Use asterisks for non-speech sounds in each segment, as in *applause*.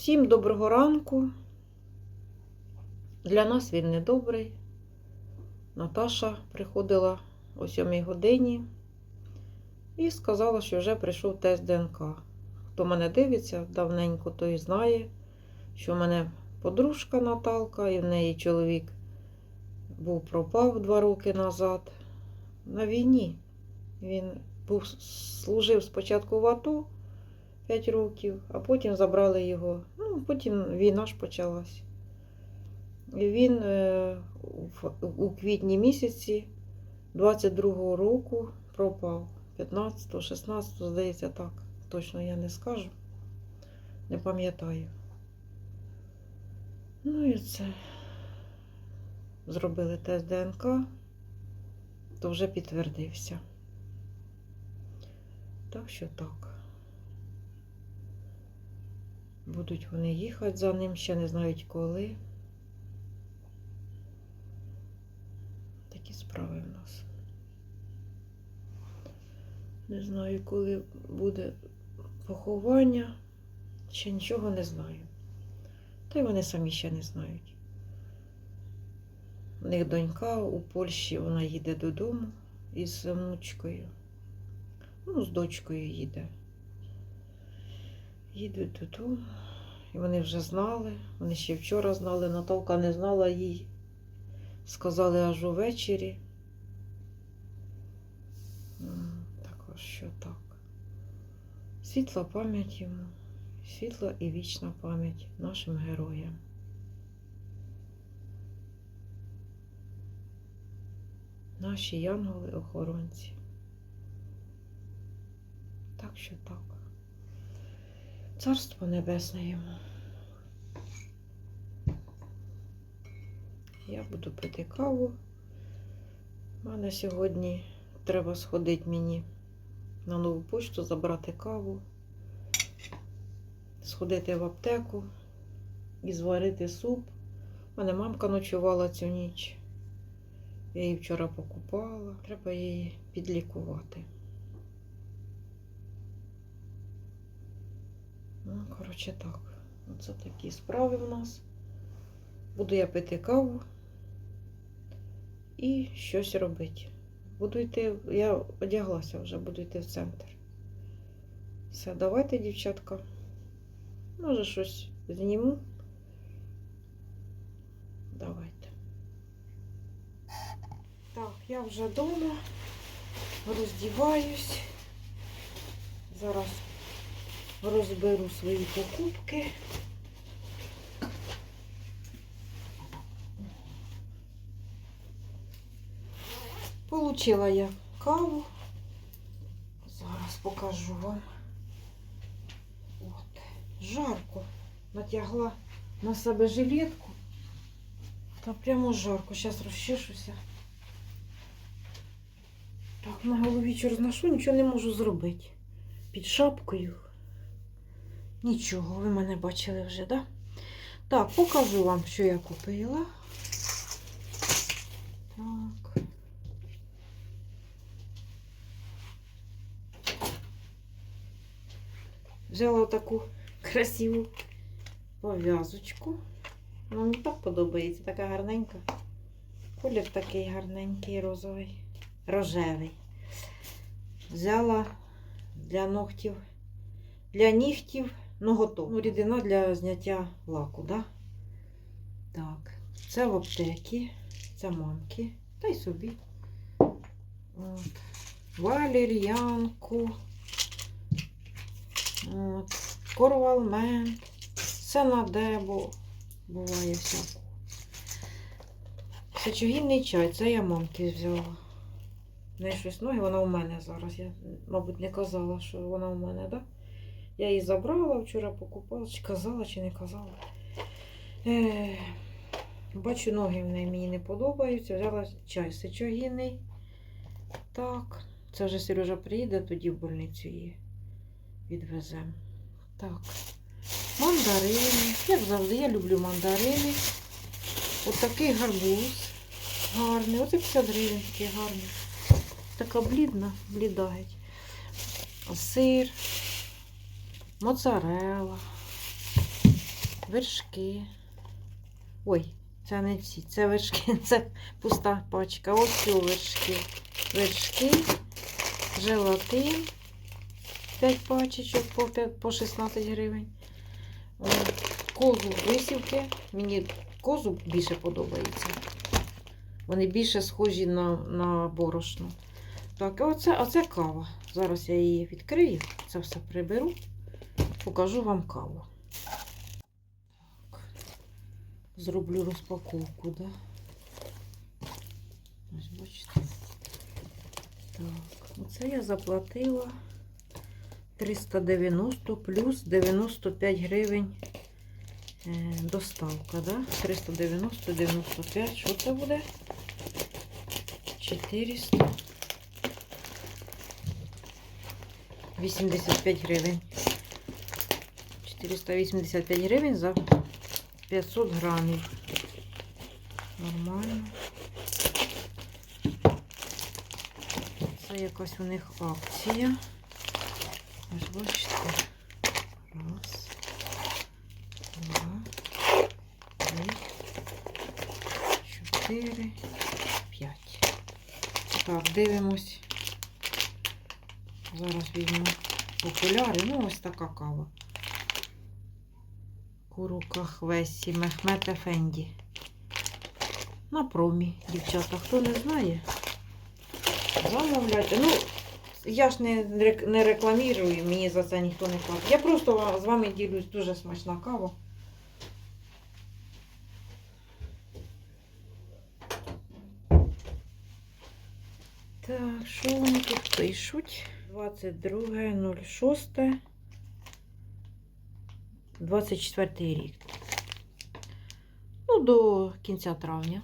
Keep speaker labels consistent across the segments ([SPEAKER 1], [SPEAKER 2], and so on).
[SPEAKER 1] Всім доброго ранку. Для нас він не добрий. Наташа приходила о 7 годині і сказала, що вже прийшов тест ДНК. Хто мене дивиться давненько, той знає, що в мене подружка Наталка і в неї чоловік був пропав два роки назад на війні. Він був, служив спочатку в АТО 5 років, а потім забрали його. Ну, потім війна ж почалась. Він е, у квітні місяці 22-го року пропав. 15-го, 16-го, здається, так. Точно я не скажу. Не пам'ятаю. Ну і це. Зробили тест ДНК, то вже підтвердився. Так що так. Будуть вони їхати за ним, ще не знають коли. Такі справи в нас. Не знаю, коли буде поховання. Ще нічого не знаю. Та й вони самі ще не знають. У них донька у Польщі, вона їде додому із внучкою. Ну, з дочкою їде. Їдуть додому. І вони вже знали. Вони ще вчора знали. Наталка не знала їй. Сказали аж увечері. Також що так. Світла пам'ять йому, світла і вічна пам'ять нашим героям. Наші янголи-охоронці. Так що так. Царство небесне йому. Я буду пити каву. У мене сьогодні треба сходити мені на нову почту, забрати каву, сходити в аптеку і зварити суп. У мене мамка ночувала цю ніч. Я її вчора покупала. Треба її підлікувати. Ну, коротше, так. Оце такі справи в нас. Буду я пити каву і щось робити. Буду йти, я одяглася вже, буду йти в центр. Все, давайте, дівчатка. Може, щось зніму. Давайте. Так, я вже вдома, роздіваюсь. Зараз розберу свої покупки. Получила я каву. Зараз покажу вам. От. Жарко. Натягла на себе жилетку. Та прямо жарко. Зараз розчешуся. Так, на голові чор зношу, нічого не можу зробити. Під шапкою. Нічого, ви мене бачили вже, да? Так, покажу вам, що я купила. Так. Взяла таку красиву пов'язочку. Ну, мені так подобається, така гарненька. Колір такий гарненький, розовий, рожевий. Взяла для ногтів, для нігтів ноготок. Ну, рідина для зняття лаку, да? Так, це в аптекі, це мамки, та й собі. От. Валер'янку. От. Корвалмен. Це на дебо. Буває всяко. Сечогінний чай, це я мамки взяла. В неї щось ноги, вона у мене зараз. Я, мабуть, не казала, що вона у мене, так? Да? Я її забрала, вчора покупала, чи казала, чи не казала. Е, бачу, ноги в неї мені не подобаються. Взяла чай сечогінний. Так, це вже Сережа приїде, тоді в больницю її відвеземо. Так. Мандарини. Як завжди, я люблю мандарини. Ось такий гарбуз. Гарний. Оце 50 гривень такий гарний. Така блідна, бліда. Сир, моцарелла, вершки. Ой, це не ці, це вершки, *laughs* це пуста пачка. Ось ці вершки. Вершки, желатин. 5 пачечок по, 5, по 16 гривень. Козу висівки. Мені козу більше подобається. Вони більше схожі на, на борошно. Так, а оце, кава. Зараз я її відкрию, це все приберу, покажу вам каву. Так. Зроблю розпаковку, да? Ось бачите. Так, оце я заплатила 390 плюс 95 гривень е, доставка, да? 390, 95, що це буде? 400. 85 гривень. 485 гривень за 500 грамів. Нормально. Це якась у них акція. Ось бачите. Раз. Два. Три. Чотири. П'ять. Так, дивимось. Зараз візьму окуляри. Ну, ось така кава. Курука Хвесі, Мехмет Ефенді. На промі, дівчата. Хто не знає, замовляйте. Ну, я ж не, не рекламірую, мені за це ніхто не платить. Я просто з вами ділюсь дуже смачна кава. Так, що вони тут пишуть? 22.06. 24 рік. Ну, до кінця травня.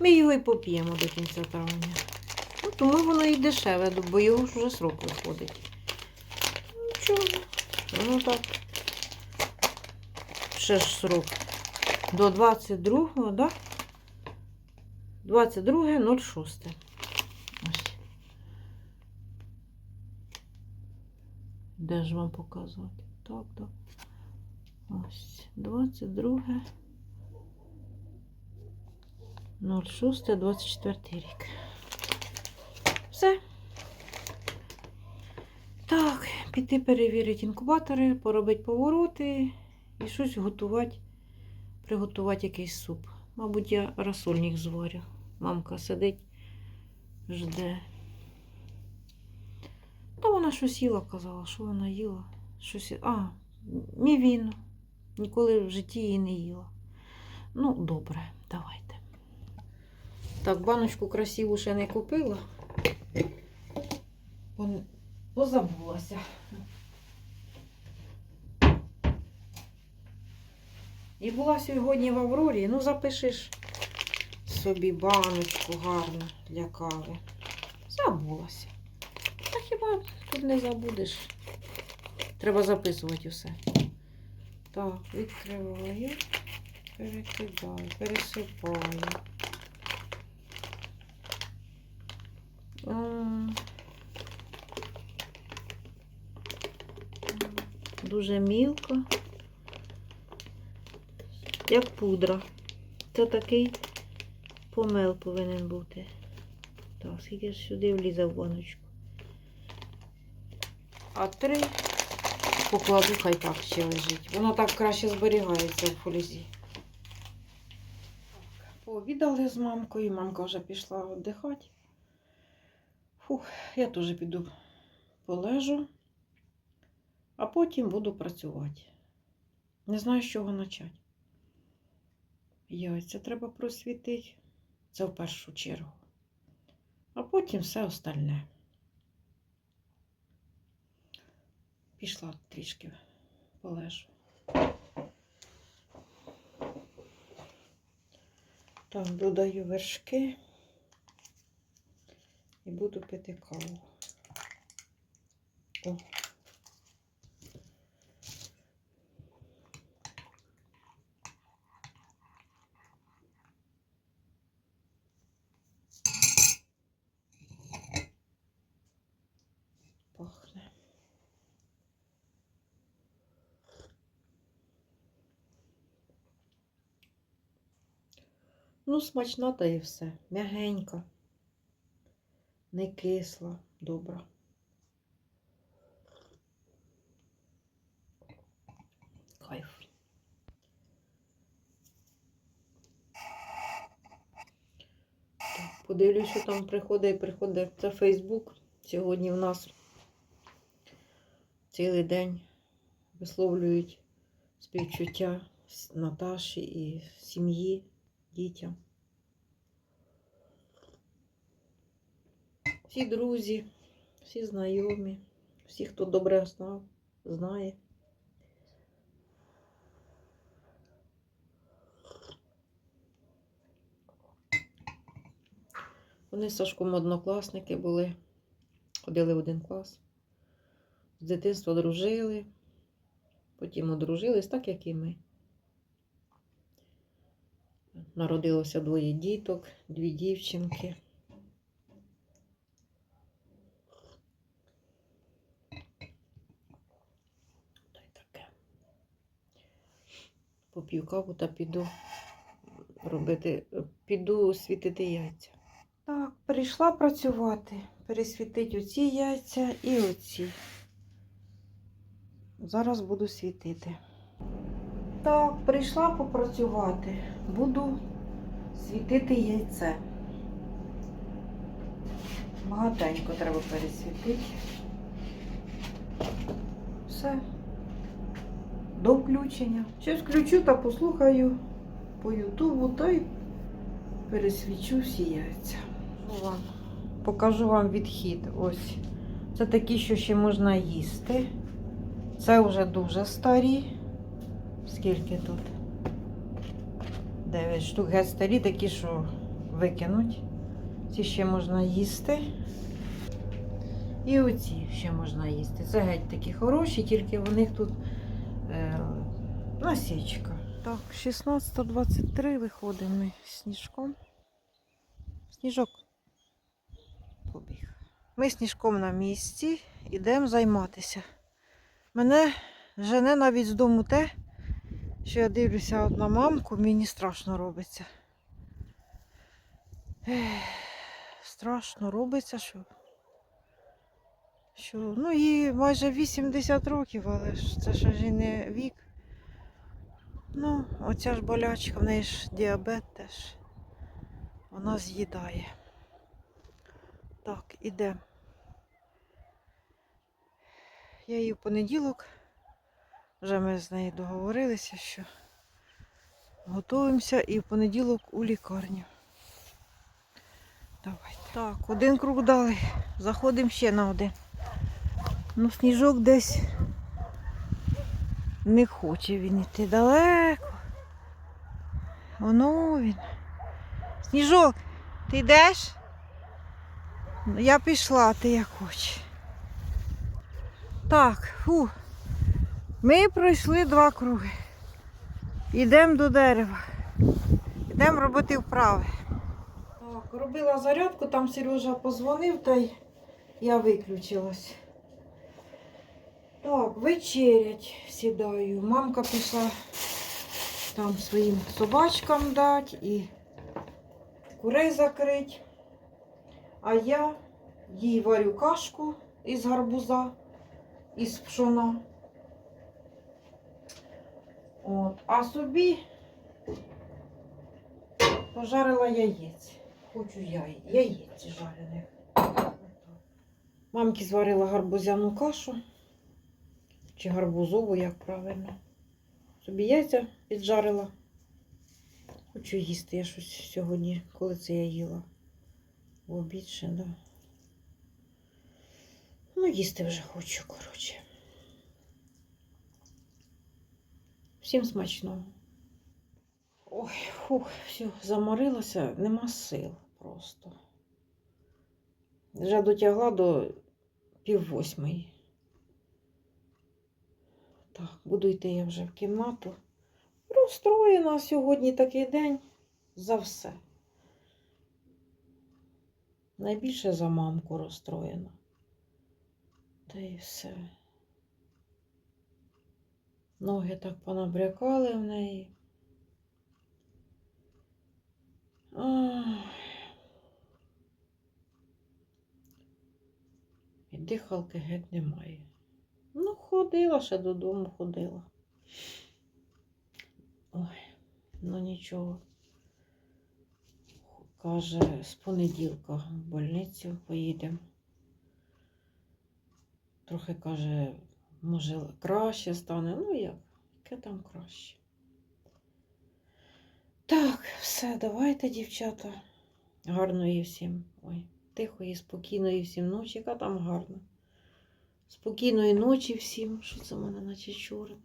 [SPEAKER 1] Ми його і поп'ємо до кінця травня. Ну, тому воно і дешеве, бо його ж вже срок виходить. Нічого. Воно так. Ще ж срок. До 22-го, да? 22.06. Ось. Де ж вам показати? Так, так. Ось. 22. 06, 24 рік. Все. Так, піти перевірити інкубатори, поробити повороти і щось готувати, приготувати якийсь суп. Мабуть, я розсольник зварю. Мамка сидить, жде. Та вона щось їла, казала, що вона їла. Щось... А, мівіну. Ніколи в житті її не їла. Ну, добре, давайте. Так, баночку красиву ще не купила. Позабулася. І була сьогодні в Аврорі. Ну, запишеш собі баночку гарну для кави. Забулася. Та хіба тут не забудеш? Треба записувати все. Так, відкриваю, перекидаю, пересипаю. Дуже мілко. Як пудра. Це такий помел повинен бути. Так, скільки ж сюди влізе в баночку. А три покладу, хай так ще лежить. Воно так краще зберігається в фользі. Пообідали з мамкою, мамка вже пішла віддихати. Фух, я теж піду полежу, а потім буду працювати. Не знаю, з чого почати. Яйця треба просвітити. Це в першу чергу. А потім все остальне. Пішла трішки полежу. Так, додаю вершки і буду пити каву. О. Ну, смачна та і все. М'ягенька, не кисла, добра. Кайф. Подивлюсь, що там приходить приходить. Це Фейсбук. Сьогодні в нас цілий день висловлюють співчуття Наташі і сім'ї, дітям. Всі друзі, всі знайомі, всі, хто добре знав, знає. Вони з Сашком однокласники були, ходили в один клас. З дитинства дружили, потім одружились, так як і ми. Народилося двоє діток, дві дівчинки. Та таке. Поп'ю каву та піду робити, піду світити яйця. Так, прийшла працювати, пересвітити оці яйця і оці. Зараз буду світити. Так, прийшла попрацювати. Буду світити яйце. Багатенько треба пересвітити. Все. До включення. Щось включу та послухаю по Ютубу та й пересвічу всі яйця. Вам- Покажу вам відхід. Ось. Це такі, що ще можна їсти. Це вже дуже старі. Скільки тут? 9 штук старі, такі, що викинуть. Ці ще можна їсти. І оці ще можна їсти. Це геть такі хороші, тільки в них тут е, насічка. Так, 16.23 виходимо ми сніжком. Сніжок побіг. Ми сніжком на місці, йдемо займатися. Мене жене навіть з дому те, що я дивлюся от на мамку, мені страшно робиться. Ех, страшно робиться, що. що ну, їй майже 80 років, але ж це ж і не вік. Ну, оця ж болячка, в неї ж діабет теж. Вона з'їдає. Так, іде. Я її в понеділок. Вже ми з нею договорилися, що готуємося і в понеділок у лікарню. Давайте. Так, один круг дали. Заходимо ще на один. Ну, сніжок десь не хоче він іти далеко. Воно він. Сніжок, ти йдеш? Ну, Я пішла, ти як хочеш. Так, фу. Ми пройшли два круги. Йдемо до дерева. Йдемо робити вправи. Так, робила зарядку, там Сережа позвонив, та й я виключилась. Так, вечерять сідаю. Мамка пішла там своїм собачкам дати і курей закрить. А я їй варю кашку із гарбуза, із пшона. От. А собі пожарила яєць. Хочу яй... яєць жарених. Мамки зварила гарбузяну кашу. Чи гарбузову, як правильно. Собі яйця піджарила. Хочу їсти. Я щось сьогодні, коли це я їла. В обід ще, да. Ну, їсти вже хочу, коротше. Всім смачного. Ой, фух, все, заморилася, нема сил просто. Вже дотягла до пів восьмої. Так, буду йти я вже в кімнату. Розстроєна сьогодні такий день за все. Найбільше за мамку розстроєна. Та й все. Ноги так понабрякали в неї. І дихалки геть немає. Ну, ходила ще додому, ходила. Ой, ну нічого. Каже, з понеділка в больницю поїдемо. Трохи каже, може, краще стане. Ну як, яке там краще. Так, все, давайте, дівчата. Гарної всім. Ой, тихої, спокійної всім ночі. Яка там гарна. Спокійної ночі всім. Що це в мене наче чорне?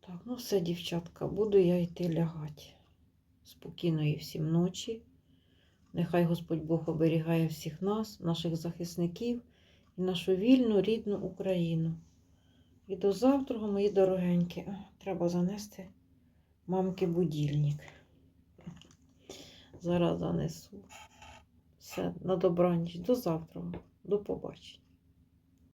[SPEAKER 1] Так, ну все, дівчатка, буду я йти лягати. Спокійної всім ночі. Нехай Господь Бог оберігає всіх нас, наших захисників нашу вільну рідну Україну. І до завтра, мої дорогенькі, треба занести мамки будильник. Зараз занесу. Все, на добраніч. До завтра. До побачення.